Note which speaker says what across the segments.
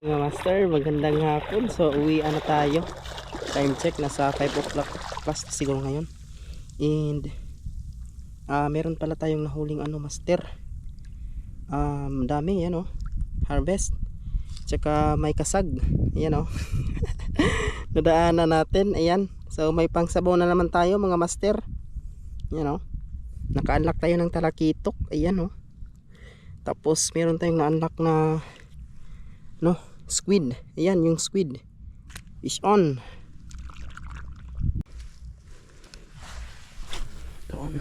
Speaker 1: Mga master, magandang hapon. So, uwi na tayo. Time check, nasa 5 o'clock plus siguro ngayon. And, ah meron pala tayong nahuling ano, master. Um, dami, yan oh. Harvest. Tsaka may kasag. Ayan oh. Nadaanan natin. Ayan. So, may pangsabaw na naman tayo mga master. Ayan oh. Naka-unlock tayo ng talakitok. Ayan oh. Tapos, meron tayong na-unlock na no squid. Ayan yung squid. Fish on. Doon.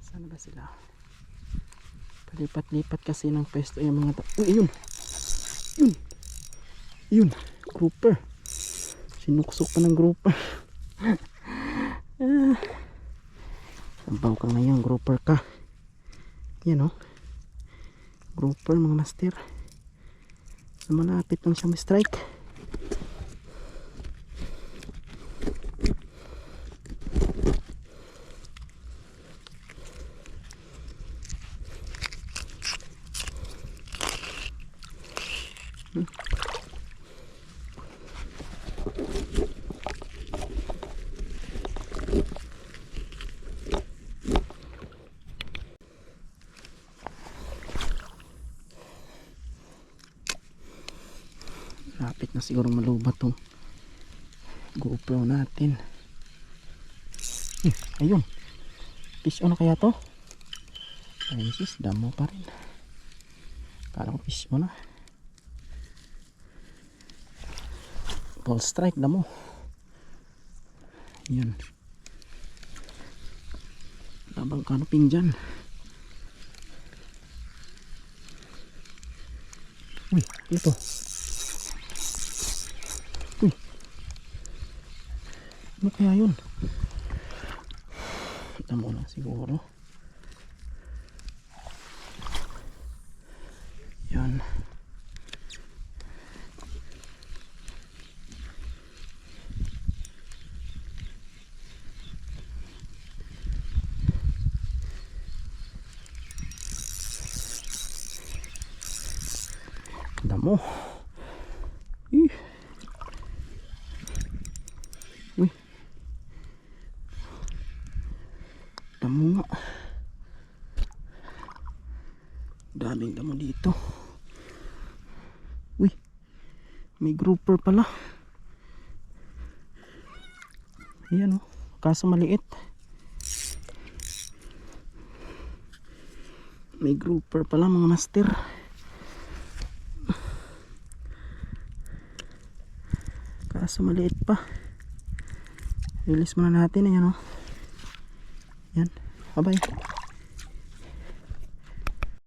Speaker 1: Saan ba sila? Palipat-lipat kasi ng pwesto yung mga ta- yun yun yun grouper. Sinuksok pa ng grouper ah. sabaw ka ngayon grouper ka. Yan o grouper mga master. So, malapit lang siya strike Lapit na siguro malubat tong GoPro natin. Eh, ayun. Fish on na kaya to? Ay, sis, damo pa rin. Kala ko fish on na. Ball strike, damo. Yan. Labang kanoping dyan. Uy, ito. Ano kaya yun? Kita mo lang siguro. Yan. Damo. Ih. Uy. Damo nga. Daming damo dito. Uy. May grouper pala. Ayan oh. Kaso maliit. May grouper pala mga master. Kaso maliit pa. Release muna natin. Ayan o. Yan. Bye-bye.